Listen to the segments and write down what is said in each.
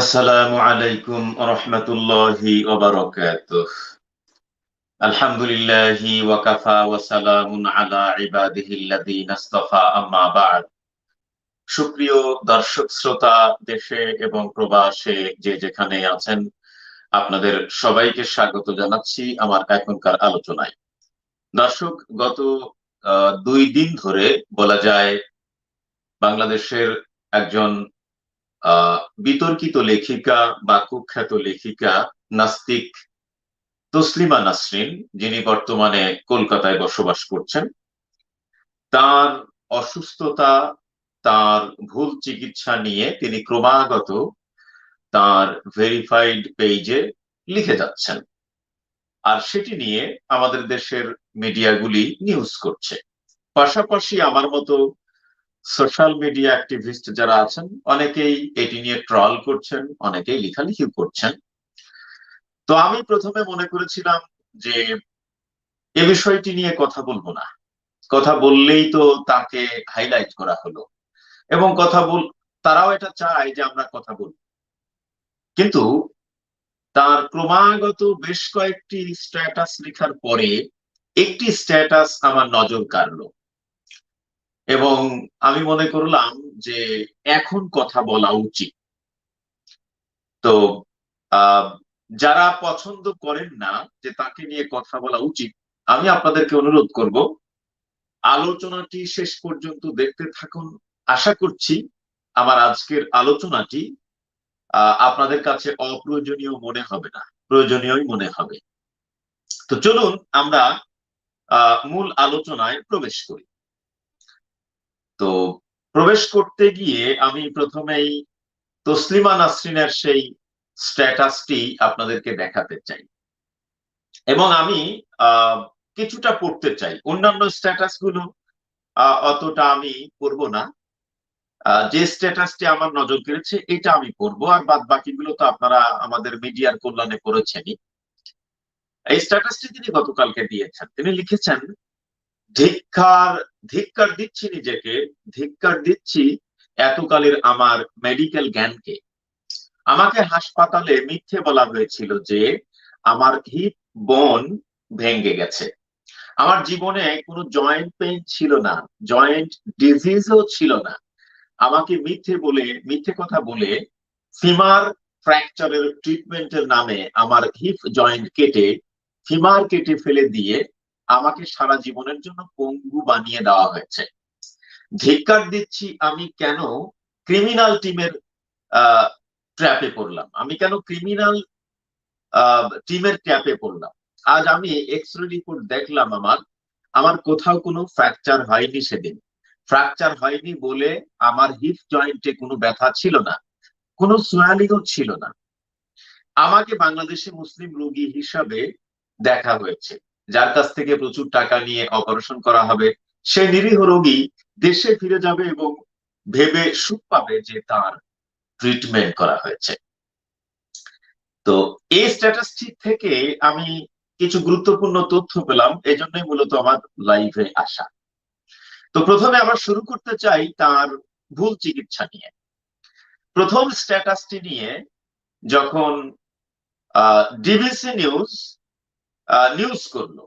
আসসালামু আলাইকুম রহমতুল্লাহি আলহামদুলিল্লাহি ওয়াকাফা ওয়া আলা ইবাদিহিল্লাযীনা ইসতাফা আম্মা বা'দ। সুপ্রিয় দর্শক শ্রোতা, দেশে এবং প্রবাসে যে যেখানে আছেন, আপনাদের সবাইকে স্বাগত জানাচ্ছি আমার এখনকার আলোচনায়। দর্শক, গত দুই দিন ধরে বলা যায় বাংলাদেশের একজন বিতর্কিত লেখিকা বা কুখ্যাত লেখিকা নাস্তিক তসলিমা নাসরিন, যিনি বর্তমানে কলকাতায় বসবাস করছেন। তার অসুস্থতা, তার ভুল চিকিৎসা নিয়ে তিনি ক্রমাগত তার ভেরিফাইড পেজে লিখে যাচ্ছেন। আর সেটি নিয়ে আমাদের দেশের মিডিয়াগুলি নিউজ করছে। পাশাপাশি আমার মতো সোশ্যাল মিডিয়া অ্যাক্টিভিস্ট যারা আছেন, অনেকেই এটি নিয়ে ট্রল করছেন, অনেকেই লেখালেখি করছেন। তো আমি প্রথমে মনে করেছিলাম যে এ বিষয়টি নিয়ে কথা বলব না। কথা বললেই তো তাকে হাইলাইট করা হলো। এবং কথা বল, তারাও এটা চায় যে আমরা কথা বলব কিন্তু তার ক্রমাগত বেশ কয়েকটি স্ট্যাটাস লেখার পরে একটি স্ট্যাটাস আমার নজর কাড়লো। এবং আমি মনে করলাম যে এখন কথা বলা উচিত। তো যারা পছন্দ করেন না যে তাকে নিয়ে কথা বলা উচিত, আমি আপনাদেরকে অনুরোধ করব, আলোচনাটি শেষ পর্যন্ত দেখতে থাকুন। আশা করছি আমার আজকের আলোচনাটি আপনাদের কাছে অপ্রয়োজনীয় মনে হবে না, প্রয়োজনীয়ই মনে হবে। তো চলুন আমরা মূল আলোচনায় প্রবেশ করি। তো প্রবেশ করতে গিয়ে আমি প্রথমেই তসলিমা নাসরিনের সেই স্ট্যাটাসটি আপনাদেরকে দেখাতে চাই। এবং আমি কিছুটা পড়তে চাই। অন্যান্য স্ট্যাটাসগুলো অতটা আমি পড়ব না। যে স্ট্যাটাসটি আমার নজর কেড়েছে, এটা আমি পড়ব। আর বাদ বাকিগুলো তো আপনারা আমাদের মিডিয়ার কল্যাণে করেছেনই এই স্ট্যাটাসটি তিনি গতকালকে দিয়েছেন। তিনি লিখেছেন ধিক্কার ধিক্কার দিচ্ছি নিজেকে ধিক্কার দিচ্ছি এতকালের আমার মেডিকেল জ্ঞানকে। আমাকে হাসপাতালে মিথ্যে বলা হয়েছিল যে আমার হিপ বোন ভেঙে গেছে। আমার জীবনে কোনো জয়েন্ট পেইন ছিল না জয়েন্ট ডিজিজও ছিল না। আমাকে মিথ্যে বলে, মিথ্যে কথা বলে ফিমার ফ্র্যাকচারের ট্রিটমেন্টের নামে আমার হিপ জয়েন্ট কেটে ফিমার কেটে ফেলে দিয়ে আমাকে সারা জীবনের জন্য পঙ্গু বানিয়ে দেওয়া হয়েছে। ধিক্কার দিচ্ছি আমি কেন ক্রিমিনাল টিমের ট্র্যাপে পড়লাম। আমি কেন ক্রিমিনাল টিমের ট্র্যাপে পড়লাম। আজ আমি এক্স রে রিপোর্ট দেখলাম আমার। আমার কোথাও কোনো ফ্র্যাকচার হয়নি সেদিন। ফ্র্যাকচার হয়নি বলে আমার হিপ জয়েন্টে কোনো ব্যথা ছিল না। কোনো সোয়ালিংও ছিল না। আমাকে বাংলাদেশে মুসলিম রোগী হিসাবে দেখা হয়েছে। যার কাছ থেকে প্রচুর টাকা নিয়ে অপারেশন করা হবে, সে নিরীহ রোগী দেশে ফিরে যাবে এবং ভেবে সুখ পাবে যে তার ট্রিটমেন্ট করা হয়েছে। তো এই স্ট্যাটাসটি থেকে আমি কিছু গুরুত্বপূর্ণ তথ্য পেলাম এই জন্যই মূলত আমার লাইভে আসা। তো প্রথমে আমরা শুরু করতে চাই তার ভুল চিকিৎসা নিয়ে। প্রথম স্ট্যাটাসটি নিয়ে যখন ডিবিসি নিউজ নিউজ করল।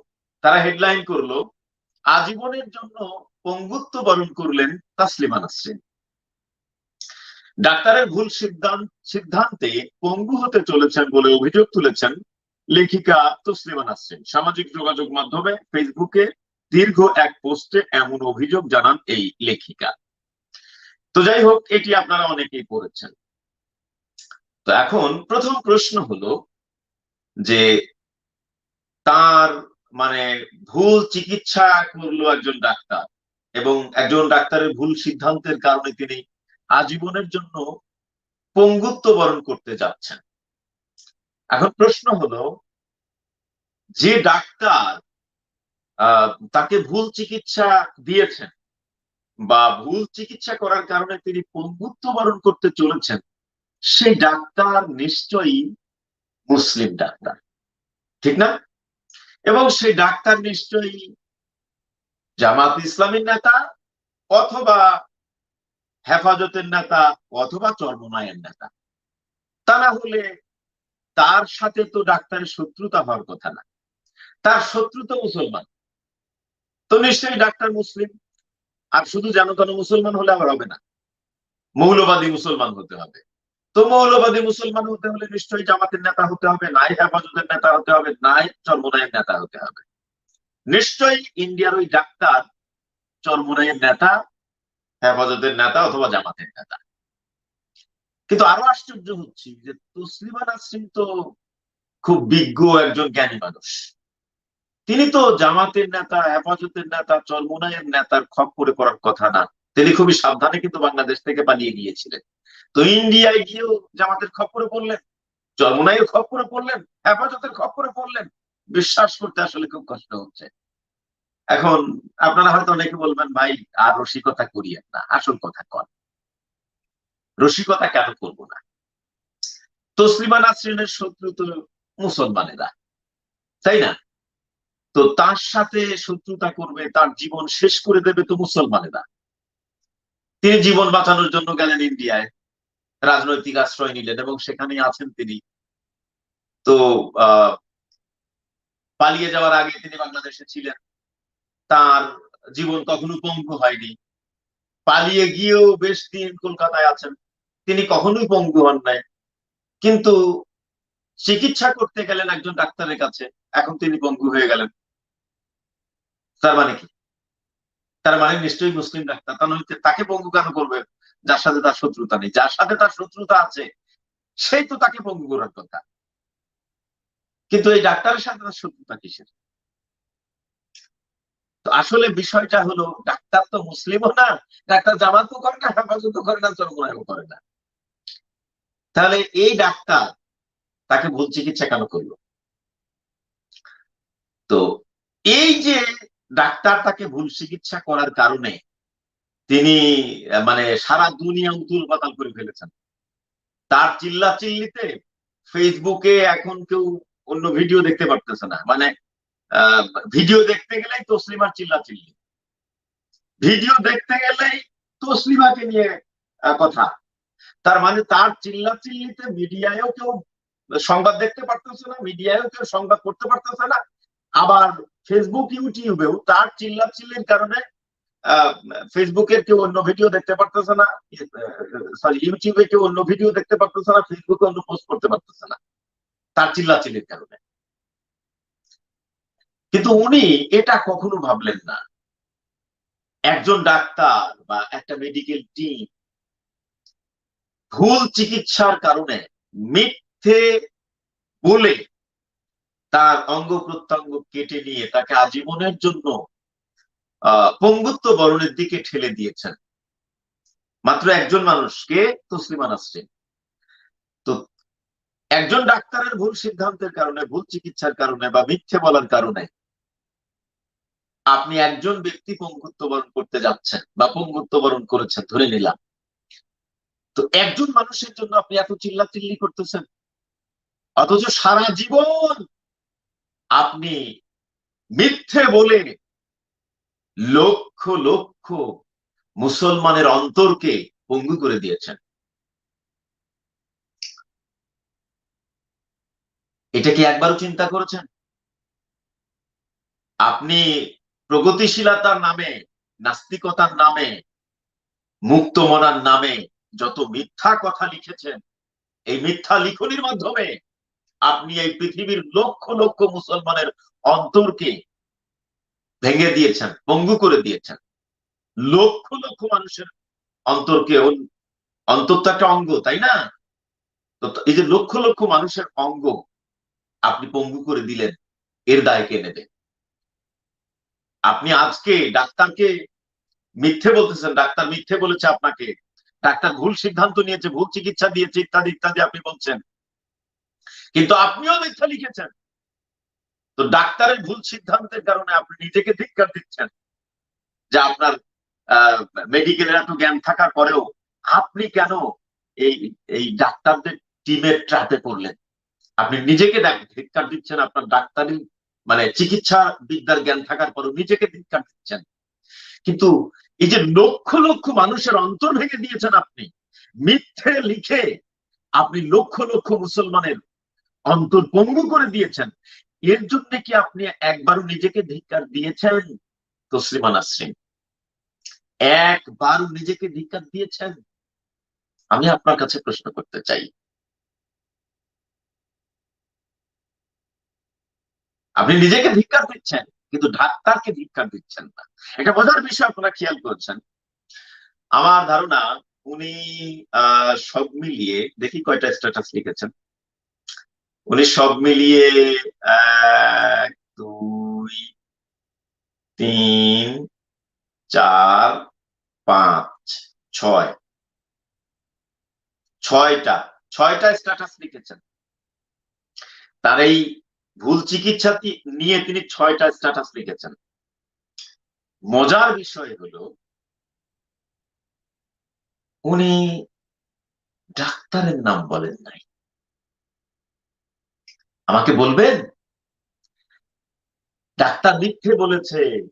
তারা হেডলাইন করল, আজীবনের জন্য পঙ্গুত্ব বরণ করলেন তাসলিমা নাসরিন। ডাক্তারের ভুল সিদ্ধান্ত সিদ্ধান্তে পঙ্গু হতে চলেছেন বলে অভিযোগ তুলেছেন লেখিকা তসলিমা নাসরিন। সামাজিক যোগাযোগ মাধ্যমে ফেসবুকে দীর্ঘ এক পোস্টে এমন অভিযোগ জানান এই লেখিকা। তো যাই হোক, এটি আপনারা অনেকেই পড়েছেন। তো এখন প্রথম প্রশ্ন হলো যে তার মানে ভুল চিকিৎসা করল একজন ডাক্তার এবং একজন ডাক্তারের ভুল সিদ্ধান্তের কারণে তিনি আজীবনের জন্য পঙ্গুত্ব বরণ করতে যাচ্ছেন। এখন প্রশ্ন হলো, যে ডাক্তার তাকে ভুল চিকিৎসা দিয়েছেন বা ভুল চিকিৎসা করার কারণে তিনি পঙ্গুত্ব বরণ করতে চলেছেন, সেই ডাক্তার নিশ্চয়ই মুসলিম ডাক্তার, ঠিক না? এবং সেই ডাক্তার নিশ্চয়ই জামাত ইসলামের নেতা অথবা হেফাজতের নেতা অথবা চর্মনায়ের নেতা। তা না হলে তার সাথে তো ডাক্তারের শত্রুতা হওয়ার কথা না। তার শত্রু তো মুসলমান। তো নিশ্চয়ই ডাক্তার মুসলিম। আর শুধু যেন কেন মুসলমান হলে আবার হবে না। মৌলবাদী মুসলমান হতে হবে। তো মৌলবাদী মুসলমান হতে হলে নিশ্চয়ই জামাতের নেতা হতে হবে, নাই হেফাজতের নেতা হতে হবে, নাই চর্মনায়ের নেতা হতে হবে। নিশ্চয়ই ইন্ডিয়ার ওই ডাক্তার চর্মনায়ের নেতা, হেফাজতের নেতা অথবা জামাতের নেতা। কিন্তু আরও আশ্চর্য হচ্ছে যে তসলিমা নাসরিন তো খুব বিজ্ঞ একজন জ্ঞানী মানুষ। তিনি তো জামাতের নেতা, হেফাজতের নেতা চরমুনায়ের নেতার খপ করে পড়ার কথা না। তিনি খুবই সাবধানে কিন্তু বাংলাদেশ থেকে পালিয়ে গিয়েছিলেন। তো ইন্ডিয়ায় গিয়েও জামাতের খপ্পরে পড়লেন চরমুনাইয়ের খপ্পরে পড়লেন, হেফাজতের খপ্পরে পড়লেন। বিশ্বাস করতে আসলে খুব কষ্ট হচ্ছে। এখন আপনারা হয়তো অনেকে বলবেন, ভাই, আর রসিকতা করিয়েন না, আসল কথা কন। রসিকতা কেন করব না? তসলিমা নাসরিনের শত্রু তো মুসলমানেরা, তাই না? তো তার সাথে শত্রুতা করবে, তার জীবন শেষ করে দেবে তো মুসলমানেরা। তিনি জীবন বাঁচানোর জন্য গেলেন ইন্ডিয়ায়। রাজনৈতিক আশ্রয় নিলেন এবং সেখানে আছেন তিনি। তো পালিয়ে যাওয়ার আগে তিনি বাংলাদেশে ছিলেন। তার জীবন কখনো পঙ্গু হয়নি। পালিয়ে গিয়েও বেশ দিন কলকাতায় আছেন। তিনি কখনোই পঙ্গু হন নাই। কিন্তু চিকিৎসা করতে গেলেন একজন ডাক্তারের কাছে। এখন তিনি পঙ্গু হয়ে গেলেন। তার মানে কি? তার মানে নিশ্চয়ই মুসলিম ডাক্তার। তা নইতে তাকে পঙ্গু কেন করবে? যার সাথে তার শত্রুতা নেই। যার সাথে তার শত্রুতা আছে, সেই তো তাকে পঙ্গু করার কথা। কিন্তু এই ডাক্তারের সাথে তার শত্রুতা কিসের? তো আসলে বিষয়টা হলো, ডাক্তার তো মুসলিমও না, ডাক্তার জামাতও করে না, হেফাজতও করে না চরমনায়ও করে না। তাহলে এই ডাক্তার তাকে ভুল চিকিৎসা কেন করল? তো এই যে ডাক্তার তাকে ভুল চিকিৎসা করার কারণে তিনি মানে সারা দুনিয়া উতুল পাতাল করে ফেলেছেন। তার চিল্লা চিল্লিতে ফেসবুকে এখন কেউ অন্য ভিডিও দেখতে পারতেছে না। মানে ভিডিও দেখতে গেলেই তসলিমার চিল্লা চিল্লি ভিডিও দেখতে গেলেই তসলিমাকে নিয়ে কথা। তার মানে তার চিল্লা চিল্লিতে মিডিয়ায়ও কেউ সংবাদ দেখতে পারতেছে না, মিডিয়ায়ও কেউ সংবাদ করতে পারতেছে না। আবার ফেসবুক ইউটিউবেও তার চিল্লা চিল্লির কারণে ফেসবুকের কেউ অন্য ভিডিও দেখতে পারতেছে না সরি ইউটিউবে কেউ অন্য ভিডিও দেখতে পারতেছে না ফেসবুকে অন্য পোস্ট করতে পারতেছে না, তার চিল্লা চিল্লির কারণে। কিন্তু উনি এটা কখনো ভাবলেন না। একজন ডাক্তার বা একটা মেডিকেল টিম ভুল চিকিৎসার কারণে মিথ্যে বলে তার অঙ্গ প্রত্যঙ্গ কেটে নিয়ে তাকে আজীবনের জন্য পঙ্গুত্ব বরণের দিকে ঠেলে দিয়েছেন। মাত্র একজন মানুষকে তসলিমা নাসরিন। তো একজন ডাক্তারের ভুল সিদ্ধান্তের কারণে, ভুল চিকিৎসার কারণে বা মিথ্যে বলার কারণে আপনি একজন ব্যক্তি পঙ্গুত্ব বরণ করতে যাচ্ছেন বা পঙ্গুত্ব বরণ করেছেন, ধরে নিলাম। তো একজন মানুষের জন্য আপনি এত চিল্লা চিল্লি করতেছেন। অথচ সারা জীবন আপনি মিথ্যে বলে লক্ষ লক্ষ মুসলমানের অন্তরকে পঙ্গু করে দিয়েছেন। এটা কি একবারও চিন্তা করেছেন? আপনি প্রগতিশীলতার নামে, নাস্তিকতার নামে মুক্ত মনার নামে যত মিথ্যা কথা লিখেছেন, এই মিথ্যা লিখনির মাধ্যমে আপনি এই পৃথিবীর লক্ষ লক্ষ মুসলমানের অন্তরকে ভেঙে দিয়েছেন, পঙ্গু করে দিয়েছেন। লক্ষ লক্ষ মানুষের অন্তরকে অন্তর তো একটা অঙ্গ, তাই না? তো এই যে লক্ষ লক্ষ মানুষের অঙ্গ আপনি পঙ্গু করে দিলেন, এর দায় কে নেবে? আপনি আজকে ডাক্তারকে মিথ্যে বলতেছেন, ডাক্তার মিথ্যে বলেছে আপনাকে। ডাক্তার ভুল সিদ্ধান্ত নিয়েছে, ভুল চিকিৎসা দিয়েছে, ইত্যাদি ইত্যাদি আপনি বলছেন। কিন্তু আপনিও মিথ্যা লিখেছেন। তো ডাক্তারের ভুল সিদ্ধান্তের কারণে আপনি নিজেকে ধিক্কার দিচ্ছেন যে আপনার মেডিকেলের এত জ্ঞান থাকার পরেও আপনি কেন এই এই ডাক্তারদের টিমের ট্র্যাপে পড়লেন? আপনি নিজেকে ধিক্কার দিচ্ছেন, আপনার ডাক্তারি মানে চিকিৎসা বিদ্যার জ্ঞান থাকার পরেও নিজেকে ধিক্কার দিচ্ছেন। কিন্তু এই যে লক্ষ লক্ষ মানুষের অন্তর ভেঙে দিয়েছেন আপনি, মিথ্যে লিখে আপনি লক্ষ লক্ষ মুসলমানের অন্তর পঙ্গু করে দিয়েছেন। এর জন্য কি আপনি একবারও নিজেকে ধিক্কার দিয়েছেন? তসলিমা নাসরিন। একবারও নিজেকে ধিক্কার দিয়েছেন? আমি আপনার কাছে প্রশ্ন করতে চাই। আপনি নিজেকে ধিক্কার দিচ্ছেন, কিন্তু ডাক্তারকে ধিক্কার দিচ্ছেন না। এটা বোঝার বিষয় আপনারা খেয়াল করছেন। আমার ধারণা উনি, আহ, সব মিলিয়ে, দেখি কয়টা স্ট্যাটাস লিখেছেন। উনি সব মিলিয়ে, এক, দুই, তিন, চার, পাঁচ, ছয়। ছয়টা। ছয়টা স্ট্যাটাস লিখেছেন। তার এই ভুল চিকিৎসা নিয়ে তিনি ছয়টা স্ট্যাটাস লিখেছেন। মজার বিষয় হলো, উনি ডাক্তারের নাম বলেন নাই। আমাকে বলবেন? ডাক্তার মিথ্যে বলেছে,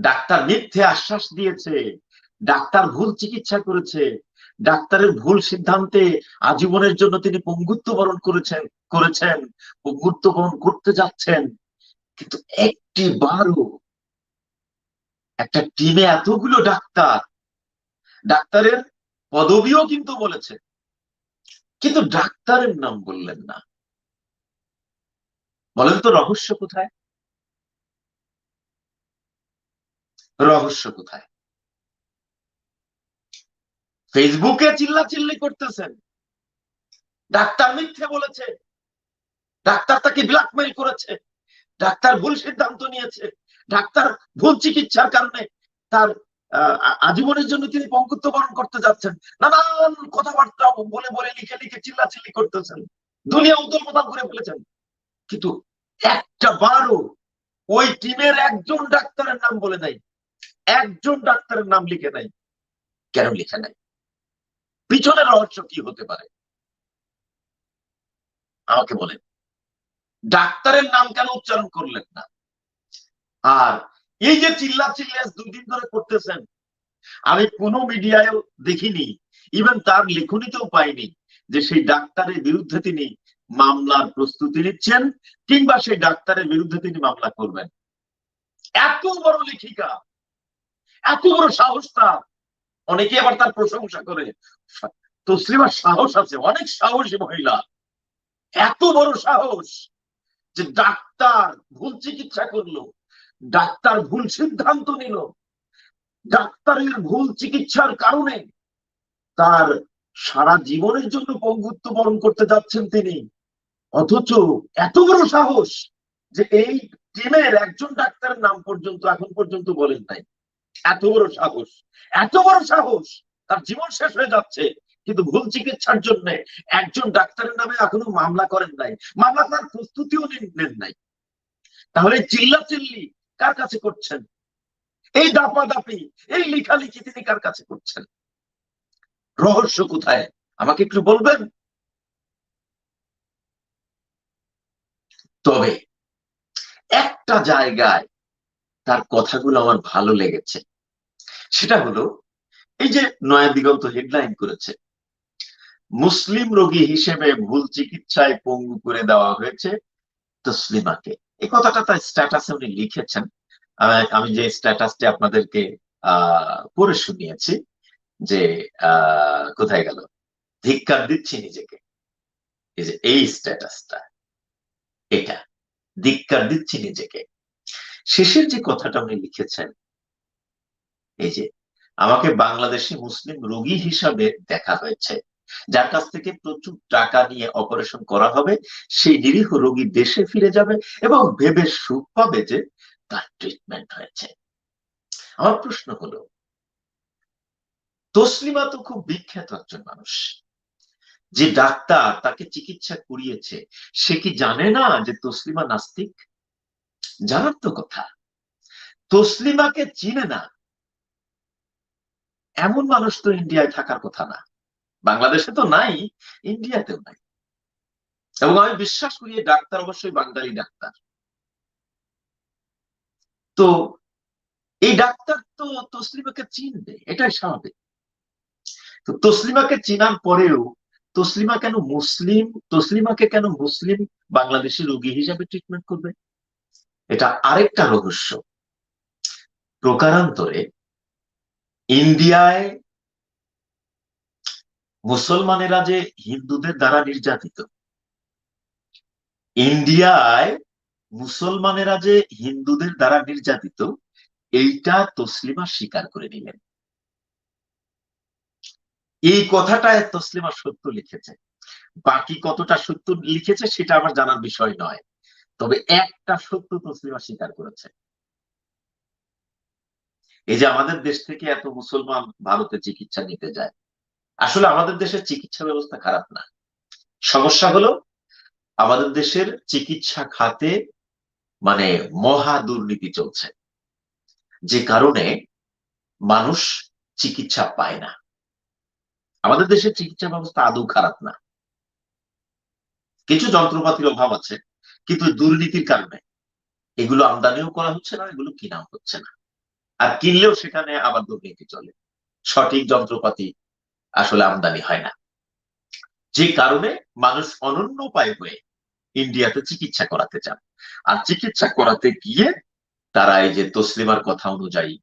ডাক্তার মিথ্যে আশ্বাস দিয়েছে, ডাক্তার ভুল চিকিৎসা করেছে, ডাক্তারের ভুল সিদ্ধান্তে আজীবনের জন্য তিনি পঙ্গুত্ব বরণ করেছেন করেছেন, পঙ্গুত্ব বরণ করতে যাচ্ছেন। কিন্তু একটি বারও একটা টিমে এতগুলো ডাক্তার, ডাক্তারের পদবিও কিন্তু বলেছে। কিন্তু ডাক্তারের নাম বললেন না। বলেন তো রহস্য কোথায়? রহস্য কোথায়? ফেসবুকে চিল্লা চিল্লি করতেছেন। ডাক্তার মিথ্যে বলেছে। ডাক্তার তাকে ব্ল্যাকমেইল করেছে। ডাক্তার ভুল সিদ্ধান্ত নিয়েছে। ডাক্তার ভুল চিকিৎসার কারণে তার আজীবনের জন্য তিনি পঙ্কুত্ব বরণ করতে যাচ্ছেন। নানান কথাবার্তা বলে বলে লিখে লিখে চিল্লা চিল্লি করতেছেন। দুনিয়া উদল করে ফেলেছেন। কিন্তু একটা বারও ওই টিমের একজন ডাক্তারের নাম বলে নাই, একজন ডাক্তারের নাম লিখে নাই, কেন লিখে নাই? পিছনের রহস্য কি হতে পারে? আমাকে বলেন। ডাক্তারের নাম কেন উচ্চারণ করলেন না? আর এই যে চিল্লা চিল্লা দুই দিন ধরে করতেছেন, আমি কোনো মিডিয়ায় দেখিনি ইভেন তার লেখনীতেও পাইনি যে সেই ডাক্তারের বিরুদ্ধে তিনি মামলার প্রস্তুতি নিচ্ছেন কিংবা সেই ডাক্তারের বিরুদ্ধে তিনি মামলা করবেন। এত বড় লেখিকা, এত বড় সাহস তার। অনেকে আবার তার প্রশংসা করে। তসলিমার সাহস আছে, অনেক সাহসী মহিলা। এত বড় সাহস যে ডাক্তার ভুল চিকিৎসা করল, ডাক্তার ভুল সিদ্ধান্ত নিল, ডাক্তারের ভুল চিকিৎসার কারণে তার সারা জীবনের জন্য পঙ্গুত্ব বরণ করতে যাচ্ছেন তিনি। অথচ এত বড় সাহস যে এই টিমের একজন ডাক্তারের নাম পর্যন্ত এখন পর্যন্ত বলেন নাই। এত বড় সাহস, এত বড় সাহস, তার জীবন শেষ হয়ে যাচ্ছে। কিন্তু ভুল চিকিৎসার জন্য একজন ডাক্তারের নামে এখনও মামলা করেন নাই, মামলা করার প্রস্তুতিও নেন নাই। তাহলে চিল্লা চিল্লি কার কাছে করছেন? এই দাপা দাপি এই লিখালিখি তিনি কার কাছে করছেন? রহস্য কোথায়? আমাকে একটু বলবেন? তবে একটা জায়গায় তার কথাগুলো আমার ভালো লেগেছে। সেটা হলো, এই যে নয়া দিগন্ত হেডলাইন করেছে, মুসলিম রোগী হিসেবে ভুল চিকিৎসায় পঙ্গু করে দেওয়া হয়েছে তসলিমাকে। এই কথাটা তার স্ট্যাটাসে উনি লিখেছেন। আমি যে স্ট্যাটাসটি আপনাদেরকে আহ পড়ে শুনিয়েছি যে কোথায় গেল? ধিক্কার দিচ্ছি নিজেকে। এই যে, এই স্ট্যাটাসটা এটা, ধিক্কার দিচ্ছি নিজেকে। শেষের যে কথাটা উনি লিখেছেন, এই যে, আমাকে বাংলাদেশি মুসলিম রোগী হিসাবে দেখা হয়েছে, যার কাছ থেকে প্রচুর টাকা নিয়ে অপারেশন করা হবে, সেই নিরীহ রোগী দেশে ফিরে যাবে এবং ভেবে সুখ পাবে যে তার ট্রিটমেন্ট হয়েছে। আমার প্রশ্ন হলো, তসলিমা তো খুব বিখ্যাত একজন মানুষ। যে ডাক্তার তাকে চিকিৎসা করিয়েছে, সে কি জানে না যে তসলিমা নাস্তিক? জানার তো কথা। তসলিমাকে চিনে না। এমন মানুষ তো ইন্ডিয়ায় থাকার কথা না। বাংলাদেশে তো নাই, ইন্ডিয়াতেও নাই। এবং আমি বিশ্বাস করি ডাক্তার অবশ্যই বাঙালি ডাক্তার। তো এই ডাক্তার তো তসলিমাকে চিনবে, এটাই স্বাভাবিক। তো তসলিমাকে চিনার পরেও তসলিমা কেন মুসলিম? তসলিমাকে কেন মুসলিম বাংলাদেশি রোগী হিসাবে ট্রিটমেন্ট করবে? এটা আরেকটা রহস্য। প্রকারান্তরে ইন্ডিয়ায় মুসলমানেরা যে হিন্দুদের দ্বারা নির্যাতিত, ইন্ডিয়ায় মুসলমানেরা যে হিন্দুদের দ্বারা নির্যাতিত, এইটা তসলিমা স্বীকার করে নিলেন। এই কথাটায় তসলিমা সত্য লিখেছে। বাকি কতটা সত্য লিখেছে সেটা আমার জানার বিষয় নয়। তবে একটা সত্য তসলিমা স্বীকার করেছে। এই যে আমাদের দেশ থেকে এত মুসলমান ভারতে চিকিৎসা নিতে যায়। আসলে আমাদের দেশের চিকিৎসা ব্যবস্থা খারাপ না। সমস্যা হলো আমাদের দেশের চিকিৎসা খাতে মানে মহা দুর্নীতি চলছে। যে কারণে মানুষ চিকিৎসা পায় না। আমাদের দেশের চিকিৎসা ব্যবস্থা আদৌ খারাপ না। কিছু যন্ত্রপাতির অভাব আছে, কিন্তু দুর্নীতির কারণে। এগুলো আমদানিও করা হচ্ছে না, এগুলো কিনাও হচ্ছে না। আর কিনলেও সেখানে আবার দুর্নীতি চলে। সঠিক যন্ত্রপাতি আসলে আমদানি হয় না। যে কারণে মানুষ অনন্য উপায় হয়ে ইন্ডিয়াতে চিকিৎসা করাতে চান। আর চিকিৎসা করাতে গিয়ে তারা এই যে তসলিমার কথা অনুযায়ী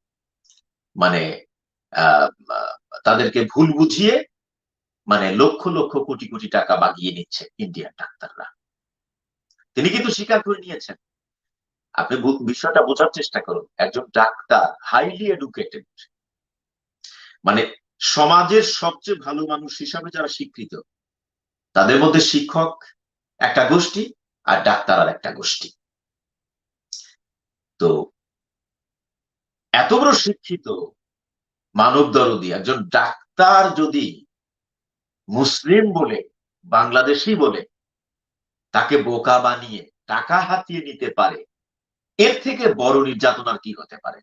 মানে তাদেরকে ভুল বুঝিয়ে মানে লক্ষ লক্ষ কোটি কোটি টাকা বাগিয়ে নিচ্ছে ইন্ডিয়ান ডাক্তাররা। তিনি কিন্তু স্বীকার করে নিয়েছেন। আপনি বিষয়টা বোঝার চেষ্টা করুন। একজন ডাক্তার হাইলি এডুকেটেড মানে সমাজের সবচেয়ে ভালো মানুষ হিসাবে যারা স্বীকৃত, তাদের মধ্যে শিক্ষক একটা গোষ্ঠী আর ডাক্তার আর একটা গোষ্ঠী। তো, এত বড় শিক্ষিত মানব দরদি একজন ডাক্তার যদি মুসলিম বলে, বাংলাদেশি বলে, তাকে বোকা বানিয়ে টাকা হাতিয়ে নিতে পারে, এর থেকে বড় নির্যাতনার কি হতে পারে?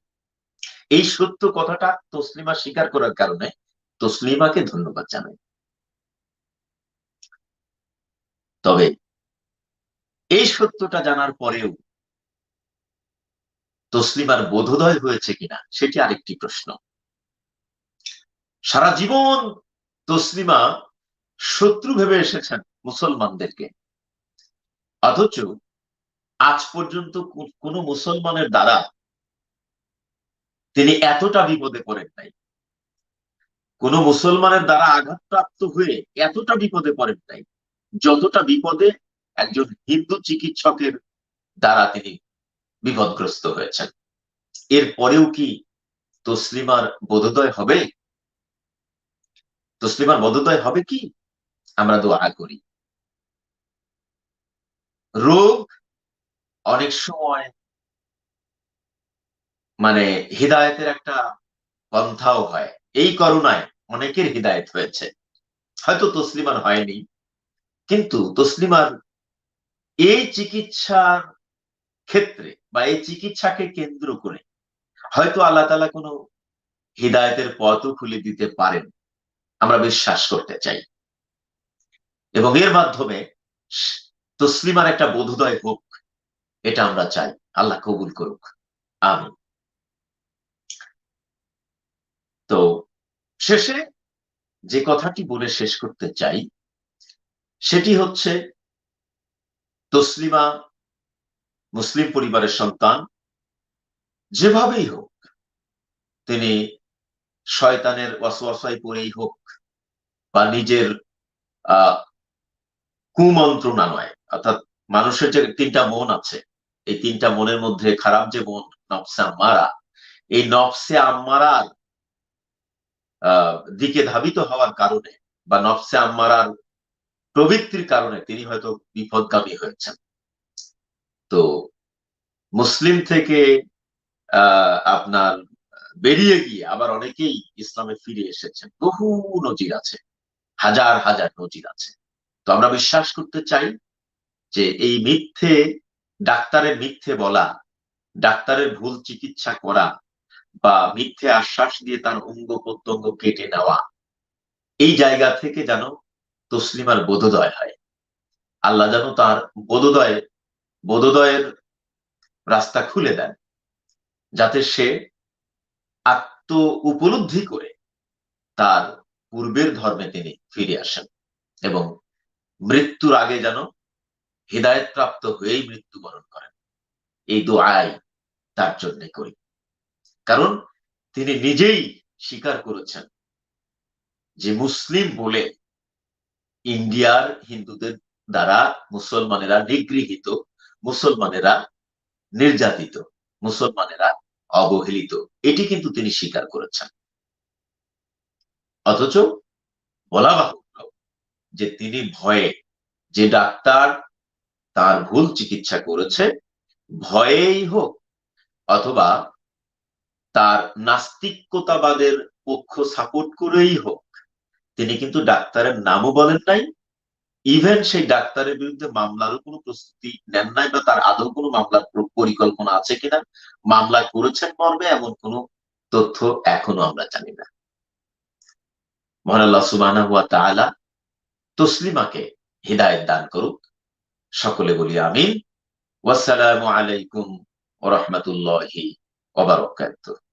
এই সত্য কথাটা তসলিমা স্বীকার করার কারণে তসলিমাকে ধন্যবাদ জানাই। তবে এই সত্যটা জানার পরেও তসলিমার বোধোদয় হয়েছে কিনা, সেটি আরেকটি প্রশ্ন। সারা জীবন তসলিমা শত্রু ভেবে এসেছেন মুসলমানদেরকে। অথচ আজ পর্যন্ত কোন মুসলমানের দ্বারা তিনি এতটা বিপদে পড়েন নাই। কোন মুসলমানের দ্বারা আঘাতপ্রাপ্ত হয়ে এতটা বিপদে পড়েন নাই, যতটা বিপদে একজন হিন্দু চিকিৎসকের দ্বারা তিনি বিপদগ্রস্ত হয়েছেন। এর পরেও কি তসলিমার বোধোদয় হবে? তসলিমার বোধোদয় হবে কি? আমরা দোয়া করি। রোগ অনেক সময় মানে হৃদায়তের একটা পন্থাও হয়। এই করুণায় অনেকের হৃদায়ত হয়েছে। হয়তো তসলিমার হয়নি, কিন্তু তসলিমার এই চিকিৎসার ক্ষেত্রে বা এই চিকিৎসাকে কেন্দ্র করে হয়তো আল্লাহ তালা কোনো হৃদায়তের পথও খুলে দিতে পারেন। আমরা বিশ্বাস করতে চাই। এবং এর মাধ্যমে তসলিমার একটা বোধোদয় হোক, এটা আমরা চাই। আল্লাহ কবুল করুক। আমি তো শেষে যে কথাটি বলে শেষ করতে চাই, সেটি হচ্ছে, তসলিমা মুসলিম পরিবারের সন্তান, যেভাবেই হোক, তিনি শয়তানের ওয়াসওয়াসায় পড়েই হোক বা নিজের কুমন্ত্রণা নয় অর্থাৎ মানুষের যে তিনটা মন আছে, এই তিনটা মনের মধ্যে খারাপ যে মন, নফসে আম্মারা, এই নফসে আম্মারার দিকে ধাবিত হওয়ার কারণে বা নফসে আম্মারার প্রবৃত্তির কারণে তিনি হয়তো বিপদগামী হয়েছেন। তো মুসলিম থেকে আপনার বেরিয়ে গিয়ে আবার অনেকেই ইসলামে ফিরে এসেছেন। বহু নজির আছে। হাজার হাজার নজির আছে। তো আমরা বিশ্বাস করতে চাই যে এই মিথ্যে, ডাক্তারের মিথ্যে বলা, ডাক্তারের ভুল চিকিৎসা করা বা মিথ্যে আশ্বাস দিয়ে তার অঙ্গ প্রত্যঙ্গ কেটে নেওয়া, এই জায়গা থেকে যেন তসলিমার বোধোদয় হয়। আল্লাহ যেন তার বোধোদয়, বোধোদয়ের রাস্তা খুলে দেন, যাতে সে আত্ম উপলব্ধি করে তার পূর্বের ধর্মে তিনি ফিরে আসেন এবং মৃত্যুর আগে যেন হৃদায়ত প্রাপ্ত হয়েই মৃত্যুবরণ করেন। এই দোয়াই তার জন্য করি। কারণ তিনি নিজেই স্বীকার করেছেন যে মুসলিম বলে ইন্ডিয়ার হিন্দুদের দ্বারা মুসলমানেরা নিগৃহীত, মুসলমানেরা নির্যাতিত, মুসলমানেরা অবহেলিত, এটি কিন্তু তিনি স্বীকার করেছেন। অথচ বলা বাহুল্য যে তিনি ভয়ে যে ডাক্তার তার ভুল চিকিৎসা করেছে, ভয়েই হোক অথবা তার নাস্তিকতাবাদের পক্ষ সাপোর্ট করেই হোক, তিনি কিন্তু ডাক্তারের নামও বলেন নাই। ইভেন সেই ডাক্তারের বিরুদ্ধে মামলারও কোনো প্রস্তুতি নেন নাই বা তার আদৌ কোনো মামলার পরিকল্পনা আছে কিনা, মামলা করেছেন মর্মে এমন কোনো তথ্য এখনও আমরা জানি না। মহান আল্লাহ সুবাহ তসলিমাকে হৃদায়ত দান করুক। সকলে বলি আমিন। ওয়াসালামু আলাইকুম ওরহমতুল্লাহি ওবারকাতুহ